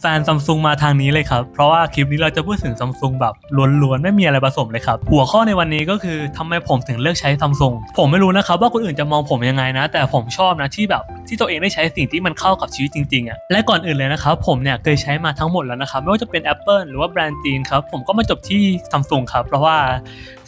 แฟนซัมซุงมาทางนี้เลยครับ เพราะว่าคลิปนี้เราจะพูดถึงซัมซุงแบบล้วนๆ ไม่มีอะไรผสมเลยครับ หัวข้อในวันนี้ก็คือทำไมผมถึงเลือกใช้ซัมซุงผมไม่รู้นะครับว่าคนอื่นจะมองผมยังไงนะ แต่ผมชอบนะที่แบบที่ตัวเองได้ใช้สิ่งที่มันเข้ากับชีวิตจริงๆอะและก่อนอื่นเลยนะครับ ผมเนี่ยเคยใช้มาทั้งหมดแล้วนะครับ ไม่ว่าจะเป็น Apple หรือว่าแบรนด์จีนครับ ผมก็มาจบที่ซัมซุงครับ เพราะว่า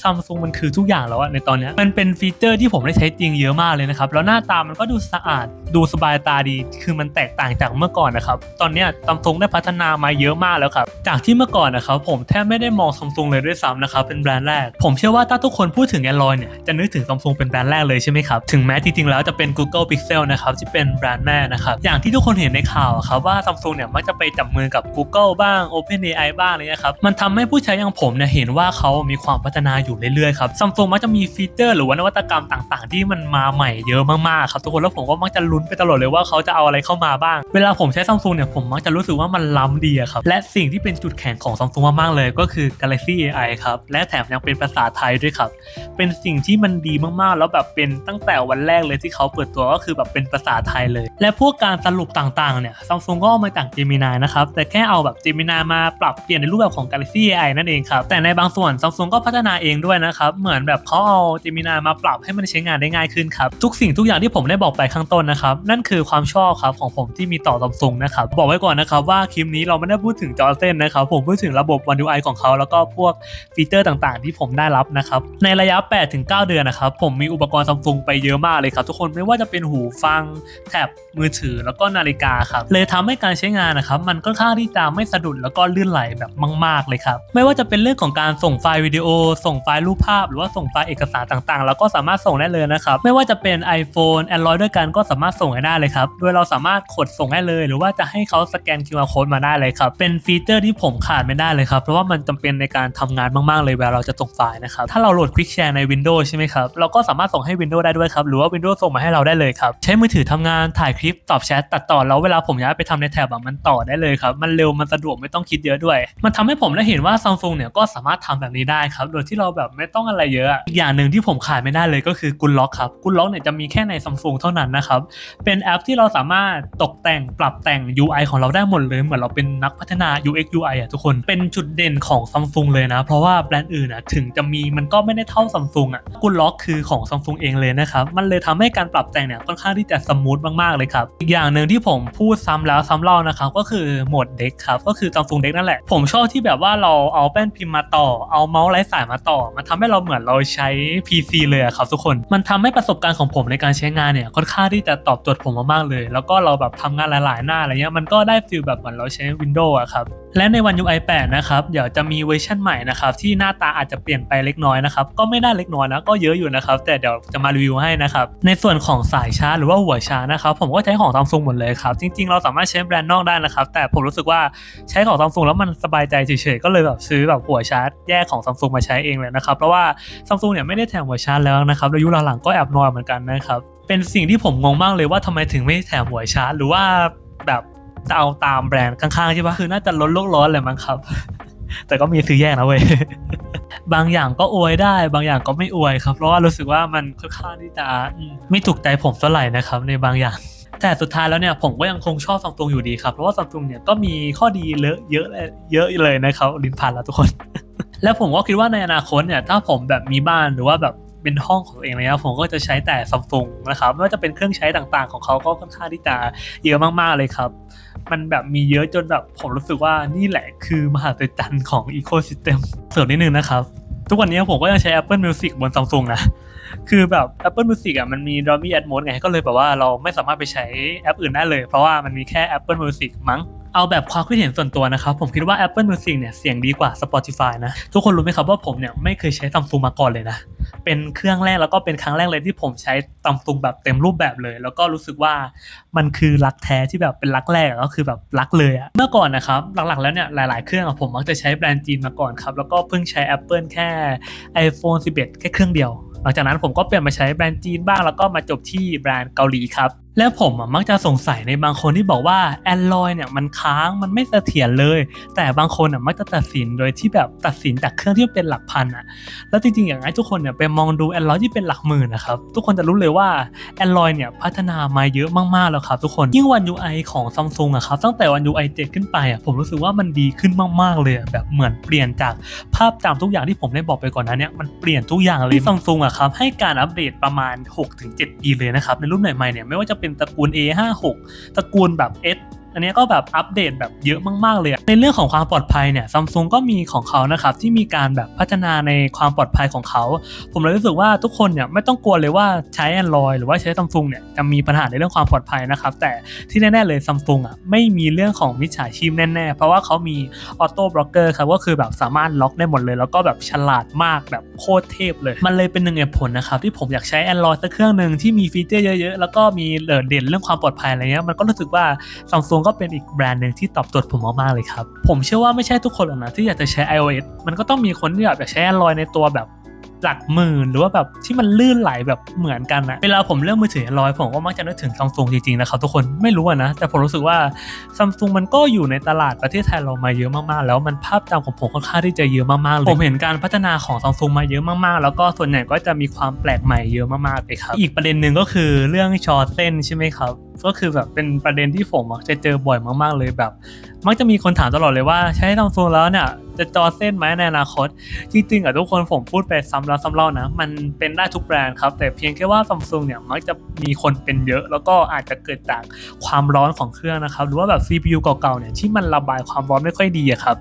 ซัมซุงมันคือทุกอย่างแล้วอะในตอนนี้มันเป็นฟีเจอร์ที่ผมได้ใช้จริงเยอะมากเลยนะครับแล้วหน้าตามันก็ดูสะอาดดูสบายตาดี คือมันแตกต่างจากเมื่อก่อนนะครับตอนนี้ซัมซุงได้พัฒนามาเยอะมากแล้วครับ จากที่เมื่อก่อนนะครับผมแทบไม่ได้มองซัมซุงเลยด้วยซ้ำนะครับเป็นแบรนด์แรก ผมเชื่อว่าถ้าทุกคนพูดถึง Android เนี่ยจะนึกถึงซัมซุงเป็นแบรนด์แรกเลยใช่ไหมครับถึงแม้จริงๆแล้วจะเป็น Google Pixel นะครับที่เป็นแบรนด์แม่นะครับอย่างที่ทุกคนเห็นในข่าวครับว่าซัมซุงเนี่ยมักจะไปจับมือกับ Google บ้าง OpenAI บ้างอะไรเงี้ยครับมันทำให้ผู้ใช้อย่างผมเนี่ยเห็นว่าเขามีความพัฒนาอยู่เรื่อยๆครับซัมซุงมักจะมีฟีเจอร์ หรือว่านวัตกรรมต่าง ๆ ที่มันมาใหม่เยอะมากๆครับทุกคนแล้วผมก็มักจะลุ้นไปตลอดเลยว่าเขาจะเอาอะไรเข้ามาบ้าง เวลาผมใช้ซัมซุงเนี่ยผมมักจะรู้สึกว่ามันล้ำดีอะครับ และสิ่งที่เป็นจุดแข็งของซัมซุงมากๆเลยก็คือ Galaxy AI ครับ และแถมยังเป็นภาษาไทยด้วยครับ เป็นสิ่งที่มันดีมากๆ แล้วแบบเป็นตั้งแต่วันแรกเลยที่เขาเปิดตัวก็คือแบบเป็นภาษาไทยเลย และพวกการสรุปต่างๆเนี่ยซัมซุงก็เอามาจาก Gemini นะครับ แต่แค่เอาแบบ Gemini มาปรับเปลี่ยนในรูปแบบของ Galaxy AI นั่นเองครับ แต่ในบางส่วนซัมซุงก็พัฒนาเองด้วยนะครับ เหมือนแบบเขาเอา Gemini มาปรับให้มันใช้งานได้ง่ายขึ้นครับ ทุกสิ่งทุกอย่างที่ผมได้บอกไปข้างต้นนะครับ นั่นคือความชอบครับของผมที่มีต่อซัมซุงนะครับ บอกไว้ก่อนนะครับว่าคลิปนี้เราไม่ได้พูดถึงจอเส้นนะครับ ผมพูดถึงระบบ One UI ของเขาแล้วก็พวกฟีเจอร์ต่างๆ ที่ผมได้รับนะครับ ในระยะ 8-9 เดือนนะครับ ผมมีอุปกรณ์ซัมซุงไปเยอะมากเลยครับ ทุกคนไม่ว่าจะเป็นหูฟังแท็บมือถือแล้วก็นาฬิกาครับเลยทำให้การใช้งานนะครับ มันค่อนข้างที่จะไม่สะดุดแล้วก็ลื่นไหลแบบมาก ๆเลยครับไม่ว่าจะเป็นเรื่องของการส่งไฟล์วิดีโอ ส่งไฟล์รูปภาพ หรือว่าส่งไฟล์เอกสารต่างๆ แล้วก็สามารถส่งได้เลยนะครับไม่ว่าจะเป็น iPhone Android ด้วยกันก็สามารถส่งได้เลยครับโดยเราสามารถกดส่งได้เลย หรือว่าจะให้เขาสแกน QR code มาได้เลยครับ เป็นฟีเจอร์ที่ผมขาดไม่ได้เลยครับ เพราะว่ามันจำเป็นในการทำงานมากๆเลยเวลาเราจะส่งไฟล์นะครับ ถ้าเราโหลด Quick Share ใน Windows ใช่ไหมครับ เราก็สามารถส่งให้ Windows ได้ด้วยครับ หรือว่า Windows ส่งมาให้เราได้เลยครับ ใช้มือถือทำงานถ่ายคลิปตอบแชทตัดต่อแล้วเวลาผมอยากไปทำในแท็บมันต่อได้เลยครับ มันเร็วมันสะดวกไม่ต้องคิดเยอะด้วย มันทำให้ผมได้เห็นว่า Samsung เนี่ยก็สามารถทำแบบนี้ได้ครับ โดยที่เราแบบไม่ต้องอะไรเยอะ อีกอย่างหนึ่งที่ผมขาดไม่ได้เลยก็คือกุลล็อกครับกุลล็อกเนี่ยจะมีแค่ใน Samsung เท่านั้นนะครับเป็นแอปที่เราสามารถตกแต่งปรับแต่ง UI ของเราได้หมดเลยเหมือนเราเป็นนักพัฒนา UX UI อะทุกคนเป็นจุดเด่นของ Samsung เลยนะ เพราะว่าแบรนด์อื่นอะถึงจะมีมันก็ไม่ได้เท่า Samsung อะกุลล็อกคือของ Samsung เองเลยนะครับ มันเลยทำให้การปรับแต่งเนี่ยค่อนข้างที่จะสมูทมากๆเลยครับ อีกอย่างหนึ่งที่ผมพูดซ้ำแล้วซ้ำเล่านะครับก็คือโหมดเด็กครับก็คือ Samsung Deck นั่นแหละ ผมชอบที่แบบว่าเราเอาแป้นพิมพ์มาต่อ เอาเมาส์ไร้สายมาต่อ มันทำให้เราเหมือนเราใช้ PC เลยอะครับทุกคน มันทำให้ประสบการณ์ของผมในการใช้งานเนี่ยค่อนข้างที่จะตอบโจทย์ผมมากๆเลย แล้วก็เราแบบทำงานหลาย ๆ หน้าอะไรเงี้ยมันก็ได้ฟีลแบบเหมือนเราใช้ Windows อะครับ และในวัน UI 8 นะครับ เดี๋ยวจะมีเวอร์ชันใหม่นะครับ ที่หน้าตาอาจจะเปลี่ยนไปเล็กน้อยนะครับ ก็ไม่ได้เล็กน้อยนะ ก็เยอะอยู่นะครับ แต่เดี๋ยวจะมารีวิวให้นะครับ ในส่วนของสายชาร์จหรือว่าหัวชาร์จนะครับ ผมก็ใช้ของ Samsung หมดเลยครับ จริงๆ เราสามารถใช้แบรนด์นอกได้นะครับ แต่ผมรู้สึกว่าใช้ของ Samsung แล้วมันสบายใจเฉยๆ ก็เลยแบบซื้อแบบหัวชาร์จแยกของ Samsung มาใช้เองเลยนะครับ เพราะว่า Samsung เนี่ยไม่ได้แถมหัวชาร์จแล้วนะครับแล้วยุคหลังๆก็แอบนอยเหมือนกันนะครับเป็นสิ่งที่ผมงงมากเลยว่าทำไมถึงไม่แถมหัวชาร์จหรือว่า จะเอาตามแบรนด์ข้างๆใช่ปะคือน่าจะลดโลกร้อนเลยมั้งครับ แต่ก็มีซื้อแยกนะเว้ยบางอย่างก็อวยได้ บางอย่างก็ไม่อวยครับ เพราะว่ารู้สึกว่ามันค่อนข้างที่จะไม่ถูกใจผมเท่าไหร่นะครับ ในบางอย่าง แต่สุดท้ายแล้วเนี่ยผมก็ยังคงชอบซัมซุงอยู่ดีครับ เพราะว่าซัมซุงเนี่ยก็มีข้อดีเลอะเยอะเยอะเลยนะครับลินพันแล้วทุกคน แล้วผมก็คิดว่าในอนาคตเนี่ยถ้าผมแบบมีบ้านหรือว่าแบบ เป็นห้องของตัวเองเลยนะผมก็จะใช้แต่ซัมซุงนะครับไม่ว่าจะเป็นเครื่องใช้ต่างๆ ของเขาก็ค่อนข้างที่จะเยอะมากๆเลยครับ มันแบบมีเยอะจนแบบผมรู้สึกว่านี่แหละคือมหาศจรรย์ของอีโค y ิสเต็มเสริมนิดนึงนะครับ ทุกวันนี้ผมก็ยังใช้ Apple Music บน Samsung นะคือแบบ Apple Music อะมันมี Dolby Atmos ไงก็เลยแบบว่าเราไม่สามารถไปใช้แอปอื่นได้เลย เพราะว่ามันมีแค่ Apple Music มั้ง เอาแบบความคิดเห็นส่วนตัวนะครับ ผมคิดว่า Apple Music เนี่ยเสียงดีกว่า Spotify นะ ทุกคนรู้ไหมครับว่าผมเนี่ยไม่เคยใช้ Samsung มาก่อนเลยนะ เป็นเครื่องแรกแล้วก็เป็นครั้งแรกเลยที่ผมใช้ Samsung แบบเต็มรูปแบบเลย แล้วก็รู้สึกว่ามันคือรักแท้ที่แบบเป็นรักแรกก็คือแบบรักเลยอะเมื่อก่อนนะครับหลักๆแล้วเนี่ยหลาย ๆ เครื่องผมมักจะใช้แบรนด์จีนมาก่อนครับแล้วก็เพิ่งใช้ Apple แค่ iPhone 11 แค่เครื่องเดียวหลังจากนั้นผมก็เปลี่ยนมาใช้แบรนด์จีนบ้างแล้วก็มาจบที่แบรนด์เกาหลีครับ และผมมักจะสงสัยในบางคนที่บอกว่า Android เนี่ยมันค้างมันไม่เสถียรเลย แต่บางคนอะมักจะตัดสินโดยที่แบบตัดสินจากเครื่องที่เป็นหลักพันอะแล้วจริงๆอย่างไรทุกคนเนี่ยไปมองดู Android ที่เป็นหลักหมื่นนะครับทุกคนจะรู้เลยว่า Android เนี่ยพัฒนามาเยอะมากๆแล้วครับทุกคนยิ่งวัน UI ของ Samsung อะครับตั้งแต่วัน UI 7 ขึ้นไปอะผมรู้สึกว่ามันดีขึ้นมากๆเลยอะแบบเหมือนเปลี่ยนจากภาพจำทุกอย่างที่ผมได้บอกไปก่อนนั้นเนี่ยมันเปลี่ยนทุกอย่างเลยที่ Samsung อะครับให้การอัปเดตประมาณ 6-7 ปีเลยนะครับในรุ่นใหม่ๆเนี่ยไม่ว่าจะเป็นตระกูล A56 ตระกูลแบบ S อันนี้ก็แบบอัปเดตแบบเยอะมากๆเลยในเรื่องของความปลอดภัยเนี่ยซัมซุงก็มีของเขานะครับที่มีการแบบพัฒนาในความปลอดภัยของเขา ผมเลยรู้สึกว่าทุกคนเนี่ยไม่ต้องกลัวเลยว่าใช้ Android หรือว่าใช้ซัมซุงเนี่ยจะมีปัญหาในเรื่องความปลอดภัยนะครับแต่ที่แน่ๆเลยซัมซุงอะไม่มีเรื่องของมิจฉาชีพแน่ๆ เพราะว่าเขามีออโต้บล็อกเกอร์ครับก็คือแบบสามารถล็อกได้หมดเลย แล้วก็แบบฉลาดมากแบบโคตรเทพเลย มันเลยเป็นหนึ่งเหตุผลนะครับที่ผมอยากใช้ Android สักเครื่องหนึ่งที่มีฟีเจอร์เยอะๆ แล้วก็มีเด่นเรื่องความปลอดภัยอะไรเงี้ยมันก็รู้สึกว่าซัมซุงก็เป็นอีกแบรนด์หนึ่งที่ตอบโจทย์ผมมากๆเลยครับ ผมเชื่อว่าไม่ใช่ทุกคนหรอกนะที่อยากจะใช้ iOS มันก็ต้องมีคนที่อยากจะใช้ Android ในตัวแบบ หลักหมื่นหรือว่าแบบที่มันลื่นไหลแบบเหมือนกันนะเวลาผมเลือกมือถือ Android ผมก็มักจะนึกถึงซัมซุงจริงๆนะครับทุกคนไม่รู้นะ แต่ผมรู้สึกว่าซัมซุงมันก็อยู่ในตลาดประเทศไทยเรามาเยอะมากๆ แล้วมันภาพจำของผมค่อนข้างที่จะเยอะมากๆเลยผมเห็นการพัฒนาของซัมซุงมาเยอะมากๆ แล้วก็ส่วนใหญ่ก็จะมีความแปลกใหม่เยอะมากๆเลยครับอีกประเด็นหนึ่งก็คือเรื่องชอเส้นใช่ไหมครับก็คือแบบเป็นประเด็นที่ผมมักจะเจอบ่อยมาก ๆ เลยแบบ มักจะมีคนถามตลอดเลยว่าใช้ซัมซุงแล้วเนี่ย จะจอเส้นไหมในอนาคต จริงๆอะทุกคนผมพูดไปซ้ำแล้วซ้ำเล่านะ มันเป็นได้ทุกแบรนด์ครับ แต่เพียงแค่ว่าซัมซุงเนี่ยมักจะมีคนเป็นเยอะ แล้วก็อาจจะเกิดจากความร้อนของเครื่องนะครับ หรือว่าแบบ CPU เก่าๆเนี่ยที่มันระบายความร้อนไม่ค่อยดีครับ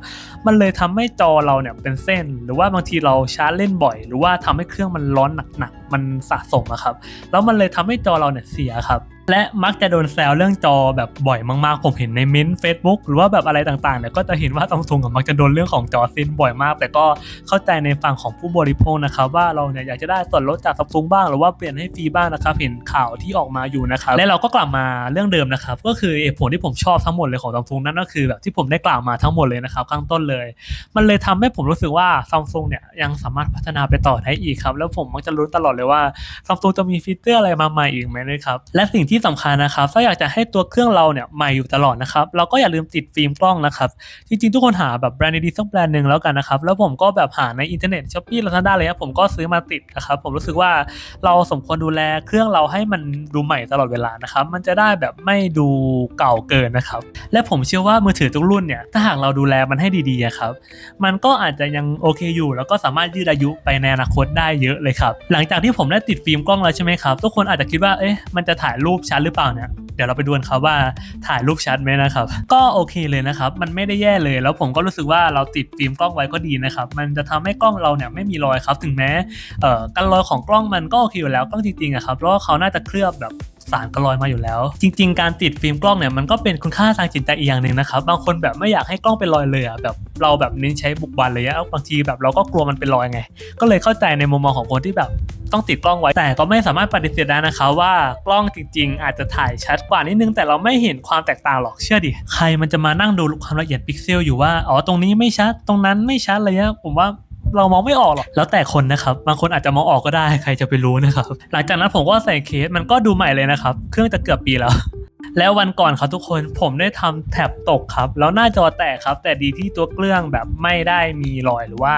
มันเลยทำให้จอเราเนี่ยเป็นเส้น หรือว่าบางทีเราชาร์จเล่นบ่อย หรือว่าทำให้เครื่องมันร้อนหนักๆมันสะสมอะครับ แล้วมันเลยทำให้จอเราเนี่ยเสียครับ และมักจะโดนแซวเรื่องจอแบบบ่อยมากๆ ผมเห็นในมิ้นเฟซบุ๊กหรือว่าแบบอะไรต่างๆเนี่ยก็จะเห็นว่าซัมซุงมักจะโดนเรื่องของจอเส้นบ่อยมาก แต่ก็เข้าใจในฝั่งของผู้บริโภคนะครับว่าเราเนี่ยอยากจะได้ส่วนลดจากซัมซุงบ้าง หรือว่าเปลี่ยนให้ฟรีบ้างนะครับเห็นข่าวที่ออกมาอยู่นะครับและเราก็กลับมาเรื่องเดิมนะครับก็คือเหตุผลที่ผมชอบทั้งหมดเลยของซัมซุงนั่นก็คือแบบที่ผมได้กล่าวมาทั้งหมดเลยนะครับข้างต้นเลย มันเลยทำให้ผมรู้สึกว่าซัมซุงเนี่ยยังสามารถพัฒนาไปต่อได้อีกครับแล้วผมมักจะรู้ตลอดเลยว่าซัมซุงจะมีฟีเจอร์อะไรมาใหม่อีกไหมนะครับและสิ่งที่สำคัญนะครับถ้าอยากจะให้ตัวเครื่องเราเนี่ยใหม่อยู่ตลอดนะครับเราก็อย่าลืมติดฟิล์มกล้องนะครับจริงๆ ทุกคนหาแบบแบรนด์ดีๆสักแบรนด์หนึ่งแล้วกันนะครับแล้วผมก็แบบหาในอินเทอร์เน็ตช้อปปี้ลาซาด้าเลยครับผมก็ซื้อมาติดนะครับผมรู้สึกว่าเราสมควรดูแลเครื่องเราให้มันดูใหม่ตลอดเวลานะครับมันจะได้แบบไม่ดูเก่าเกินนะครับและผมเชื่อว่ามือถือทุกรุ่นเนี่ยถ้าหากเราดูแลมันให้ดีๆครับมันก็อาจจะยังโอเคอยู่ แล้วก็สามารถยืดอายุไปในอนาคตได้เยอะเลยครับหลังจากที่ผมได้ติดฟิล์มกล้องแล้วใช่ไหมครับทุกคนอาจจะคิดว่าเอ๊ะมันจะถ่ายรูปชัดหรือเปล่าเนี่ยเดี๋ยวเราไปดูกันครับว่าถ่ายรูปชัดไหมนะครับ ก็โอเคเลยนะครับ มันไม่ได้แย่เลย แล้วผมก็รู้สึกว่าเราติดฟิล์มกล้องไว้ก็ดีนะครับ มันจะทำให้กล้องเราเนี่ยไม่มีรอยครับ ถึงแม้การรอยของกล้องมันก็โอเคอยู่แล้วกล้องจริงๆอะครับเพราะเขาน่าจะเคลือบแบบ สารกระลอยมาอยู่แล้ว จริง ๆ การติดฟิล์มกล้องเนี่ยมันก็เป็นคุณค่าทางจิตใจอีกอย่างหนึ่งนะครับบางคนแบบไม่อยากให้กล้องเป็นรอยเลยอะแบบเราแบบเน้นใช้บุกบันเลยอะบางทีแบบเราก็กลัวมันเป็นรอยไง ก็เลยเข้าใจในมุมมองของคนที่แบบต้องติดกล้องไว้แต่ก็ไม่สามารถปฏิเสธได้นะคะว่ากล้องจริง ๆ อาจจะถ่ายชัดกว่านิดนึง แต่เราไม่เห็นความแตกต่างหรอกเชื่อดิใครมันจะมานั่งดูความละเอียดพิกเซลอยู่ว่าอ๋อตรงนี้ไม่ชัดตรงนั้นไม่ชัดอะไรเงี้ยผมว่า เรามองไม่ออกหรอกแล้วแต่คนนะครับ บางคนอาจจะมองออกก็ได้ใครจะไปรู้นะครับ หลังจากนั้นผมก็ใส่เคสมันก็ดูใหม่เลยนะครับ เครื่องจะเกือบปีแล้ว แล้ววันก่อนครับทุกคนผมได้ทำแท็บตกครับ แล้วหน้าจอแตกครับ แต่ดีที่ตัวเครื่องแบบไม่ได้มีรอยหรือว่า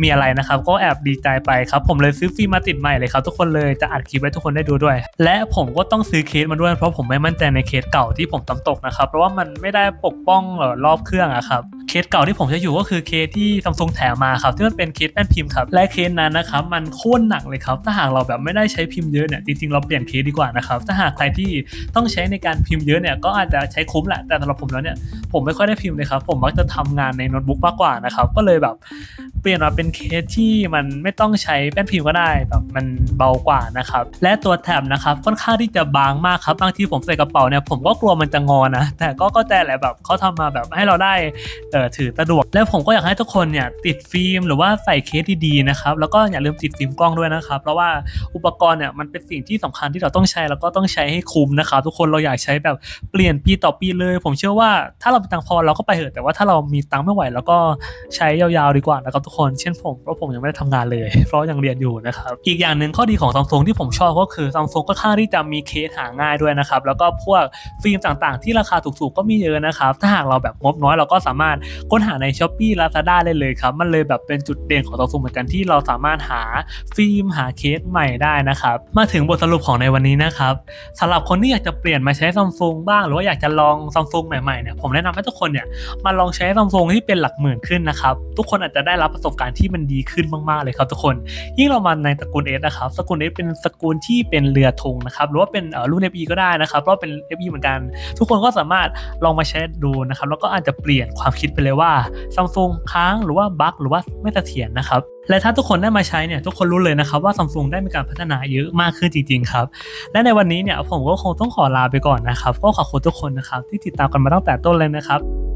มีอะไรนะครับ ก็แอบดีใจไปครับ ผมเลยซื้อฟิล์มมาติดใหม่เลยครับ ทุกคนเลยจะอัดคลิปไว้ทุกคนได้ดูด้วย และผมก็ต้องซื้อเคสมาด้วยเพราะผมไม่มั่นใจในเคสเก่าที่ผมทำตกนะครับเพราะว่ามันไม่ได้ปกป้องเอ่อรอบเครื่องอะครับ เคสเก่าที่ผมจะอยู่ก็คือเคสที่ซัมซุงแถมมาครับที่มันเป็นเคสแป้นพิมพ์ครับและเคสนั้นนะครับมันโค่นหนักเลยครับถ้าหากเราแบบไม่ได้ใช้พิมพ์เยอะเนี่ยจริงๆเราเปลี่ยนเคสดีกว่านะครับถ้าหากใครที่ต้องใช้ในการพิมพ์เยอะเนี่ยก็อาจจะใช้คุ้มแหละแต่สำหรับผมแล้วเนี่ย ผมไม่ค่อยได้พิมพ์เลยครับ ผมมักจะทำงานในโน้ตบุ๊กมากกว่านะครับ ก็เลยแบบเปลี่ยนมาเป็นเคสที่มันไม่ต้องใช้แป้นพิมพ์ก็ได้แบบมันเบากว่านะครับ และตัวแท็บนะครับค่อนข้างที่จะบางมากครับบางทีผมใส่กระเป๋าเนี่ยผมก็กลัวมันจะงอนะ แต่ก็ก็แต่แหละแบบเขาทำมาแบบให้เราได้เอ่อถือสะดวก แล้วผมก็อยากให้ทุกคนเนี่ยติดฟิล์มหรือว่าใส่เคสดีๆนะครับแล้วก็อย่าลืมติดฟิล์มกล้องด้วยนะครับ เพราะว่าอุปกรณ์เนี่ยมันเป็นสิ่งที่สำคัญที่เราต้องใช้แล้วก็ต้องใช้ให้คุ้มนะครับทุกคนเราอยากใช้แบบเปลี่ยนปีต่อปีเลย ผมเชื่อว่าถ้าเรามีตังพอเราก็ไปเถอะแต่ว่าถ้าเรามีตังไม่ไหวเราก็ใช้ยาวๆดีกว่านะครับทุกคนเช่นผมเพราะผมยังไม่ได้ทำงานเลย เพราะยังเรียนอยู่นะครับอีกอย่างหนึ่งข้อดีของซัมซุงที่ผมชอบก็คือซัมซุงก็ค่าที่จะมีเคสหาง่ายด้วยนะครับแล้วก็พวกฟิล์มต่างๆ ที่ราคาถูกๆก็มีเยอะนะครับถ้าหากเราแบบงบน้อยเราก็สามารถค้นหาใน s h อ p e e Lazada ได้เลยครับมันเลยแบบเป็นจุดเด่นของซัมซุงเหมือนกันที่เราสามารถหาฟิล์มหาเคสใหม่ได้นะครับมาถึงบทสรุปของในวันนี้นะครับสำหรับคนที่อยากจะเปลี่ยนมาใช้ซัมซุงบ้าง หรือว่าอยากจะลองซัมซุงใหม่ๆเนี่ยผมแนะนำให้ทุกคนเนี่ยมาลองใช้ซัมซุงที่เป็นหลักหมื่นขึ้นนะครับ ทุกคนอาจจะได้รับประสบการณ์ที่มันดีขึ้นมากๆเลยครับทุกคน ยิ่งเรามาในตระกูล S นะครับตระกูล S เป็นตระกูลที่เป็นเรือธงนะครับหรือว่าเป็นรุ่น FE ก็ได้นะครับเพราะเป็น FE เหมือนกัน ทุกคนก็สามารถลองมาใช้ดูนะครับแล้วก็อาจจะเปลี่ยนความคิดไปเลยว่าซัมซุงค้างหรือว่าบั๊กหรือว่าไม่เสถียรนะครับ และถ้าทุกคนได้มาใช้เนี่ยทุกคนรู้เลยนะครับว่าซัมซุงได้มีการพัฒนาเยอะมากขึ้นจริงๆครับ และในวันนี้เนี่ยผมก็คงต้องขอลาไปก่อนนะครับ ก็ขอบคุณทุกคนนะครับที่ติดตามกันมาตั้งแต่ต้นเลยนะครับ